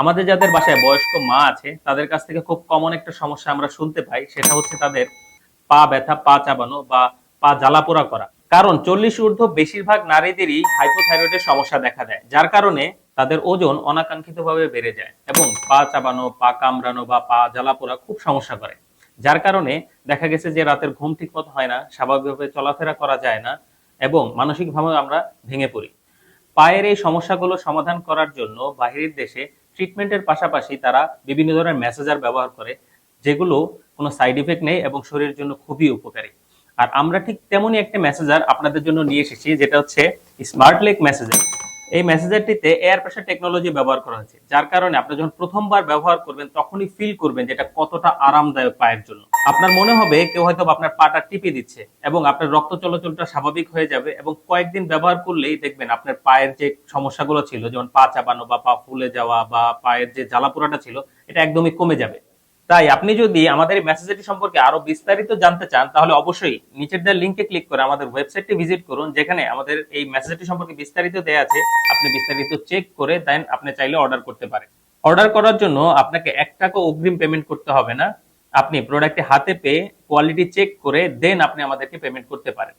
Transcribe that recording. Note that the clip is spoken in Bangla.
আমাদের যাদের বাসায় বয়স্ক মা আছে, তাদের কাছ থেকে খুব কমন একটা সমস্যা আমরা শুনতে পাই, সেটা হচ্ছে তাদের পা ব্যথা, পা চাবানো বা পা জ্বালাপোড়া করা। কারণ চল্লিশ ঊর্ধ্ব বেশিরভাগ নারীদেরই হাইপোথাইরয়েডের সমস্যা দেখা দেয়, যার কারণে তাদের ওজন অনাকাঙ্ক্ষিতভাবে বেড়ে যায় এবং পা চাবানো, পা কামড়ানো বা পা জ্বালাপোড়া খুব সমস্যা করে। যার কারণে দেখা গেছে যে রাতের ঘুম ঠিক মতো হয় না, স্বাভাবিকভাবে চলাফেরা করা যায় না এবং মানসিকভাবে আমরা ভেঙে পড়ি। পায়ের এই সমস্যাগুলো সমাধান করার জন্য বাহিরের দেশে ট্রিটমেন্টের পাশাপাশি তারা বিভিন্ন ধরনের মেসেজার ব্যবহার করে, যেগুলো কোনো সাইড ইফেক্ট নেই এবং শরীরের জন্য খুবই উপকারী। আর আমরা ঠিক তেমনই একটা মেসেজার আপনাদের জন্য নিয়ে এসেছি, যেটা হচ্ছে স্মার্ট লেক মেসেজার এই মেসেজারটিতে এয়ার প্রেশার টেকনোলজি ব্যবহার করা হয়েছে, যার কারণে আপনি যখন প্রথমবার ব্যবহার করবেন, তখনই ফিল করবেন যেটা কতটা আরামদায়ক পায়ের জন্য। আপনার মনে হবে কেউ হয়তো আপনার পাটা টিপে দিচ্ছে এবং আপনার রক্ত চলাচলটা স্বাভাবিক হয়ে যাবে এবং কয়েকদিন ব্যবহার করলেই দেখবেন আপনার পায়ের যে সমস্যাগুলো ছিল, যেমন পা চাপানো বা পা ফুলে যাওয়া বা পায়ের যে জ্বালাপোড়াটা ছিল, এটা একদমই কমে যাবে। তাই আপনি যদি আমাদের এই মেসেজটি সম্পর্কে আরও বিস্তারিত জানতে চান, তাহলে অবশ্যই নিচের দেওয়া লিঙ্কে ক্লিক করে আমাদের ওয়েবসাইটটি ভিজিট করুন, যেখানে আমাদের এই মেসেজটি সম্পর্কে বিস্তারিত দেয়া আছে। আপনি বিস্তারিত চেক করে দেন আপনি চাইলে অর্ডার করতে পারেন। অর্ডার করার জন্য আপনাকে এক টাকা অগ্রিম পেমেন্ট করতে হবে না। আপনি প্রোডাক্টটি হাতে পেয়ে কোয়ালিটি চেক করে দেন আপনি আমাদেরকে পেমেন্ট করতে পারেন